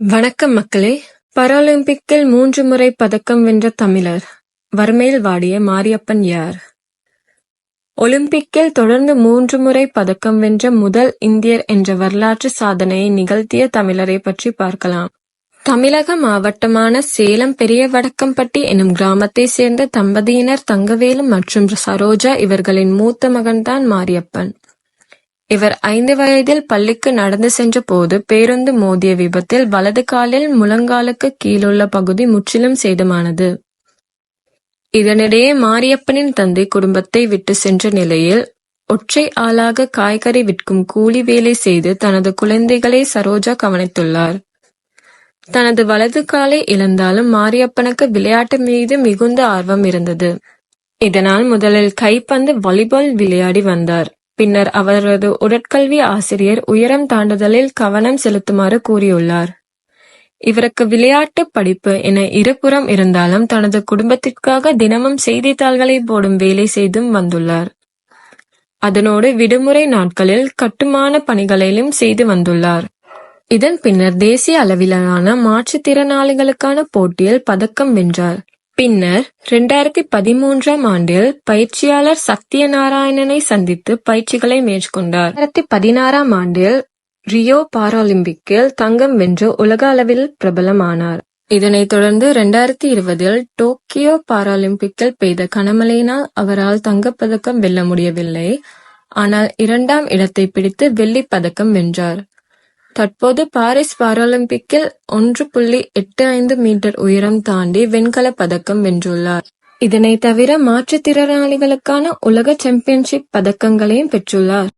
வணக்கம் மக்களே! பராலிம்பிக்கில் மூன்று முறை பதக்கம் வென்ற தமிழர், வறுமையில் வாடிய மாரியப்பன் யார்? ஒலிம்பிக்கில் தொடர்ந்து மூன்று முறை பதக்கம் வென்ற முதல் இந்தியர் என்ற வரலாற்று சாதனையை நிகழ்த்திய தமிழரைப் பற்றி பார்க்கலாம். தமிழக மாவட்டமான சேலம் பெரிய வடக்கம்பட்டி எனும் கிராமத்தைச் சேர்ந்த தம்பதியினர் தங்கவேலு மற்றும் சரோஜா இவர்களின் மூத்த மகன்தான் மாரியப்பன். இவர் ஐந்து வயதில் பள்ளிக்கு நடந்து சென்ற போது பேருந்து மோதிய விபத்தில் வலது காலில் முழங்காலுக்கு கீழுள்ள பகுதி முற்றிலும் சேதமானது. இதனிடையே மாரியப்பனின் தந்தை குடும்பத்தை விட்டு சென்ற நிலையில், ஒற்றை ஆளாக காய்கறி விற்கும் கூலி வேலை செய்து தனது குழந்தைகளை சரோஜா கவனித்துள்ளார். தனது வலது காலை இழந்தாலும் மாரியப்பனுக்கு விளையாட்டு மீது மிகுந்த ஆர்வம் இருந்தது. இதனால் முதலில் கைப்பந்து, வாலிபால் விளையாடி வந்தார். பின்னர் அவரது உடற்கல்வி ஆசிரியர் உயரம் தாண்டுதலில் கவனம் செலுத்துமாறு கூறியுள்ளார். இவருக்கு விளையாட்டு, படிப்பு என இருபுறம் இருந்தாலும் தனது குடும்பத்திற்காக தினமும் செய்தித்தாள்களை போடும் வேலை செய்தும் வந்துள்ளார். அதனோடு விடுமுறை நாட்களில் கட்டுமான பணிகளிலும் செய்து வந்துள்ளார். இதன் பின்னர் தேசிய அளவிலான மாற்றுத்திறனாளிகளுக்கான போட்டியில் பதக்கம் வென்றார். பின்னர் இரண்டாயிரத்து பதிமூன்றாம் ஆண்டில் பயிற்சியாளர் சத்யநாராயணனை சந்தித்து பயிற்சிகளை மேற்கொண்டார். இரண்டாயிரத்து பதினாறாம் ஆண்டில் ரியோ பாராலிம்பிக்கில் தங்கம் வென்று உலக அளவில் பிரபலமானார். இதனைத் தொடர்ந்து இரண்டாயிரத்தி இருபதில் டோக்கியோ பாராலிம்பிக்கில் பெய்த கனமழையினால் அவரால் தங்கப்பதக்கம் வெல்ல முடியவில்லை. ஆனால் இரண்டாம் இடத்தை பிடித்து வெள்ளிப் பதக்கம் வென்றார். தற்போது பாரிஸ் பாராலிம்பிக்கில் ஒன்று புள்ளி எட்டு ஐந்து மீட்டர் உயரம் தாண்டி வெண்கலப் பதக்கம் வென்றுள்ளார். இதனைத் தவிர மாற்றுத்திறனாளிகளுக்கான உலக சாம்பியன்ஷிப் பதக்கங்களையும் பெற்றுள்ளார்.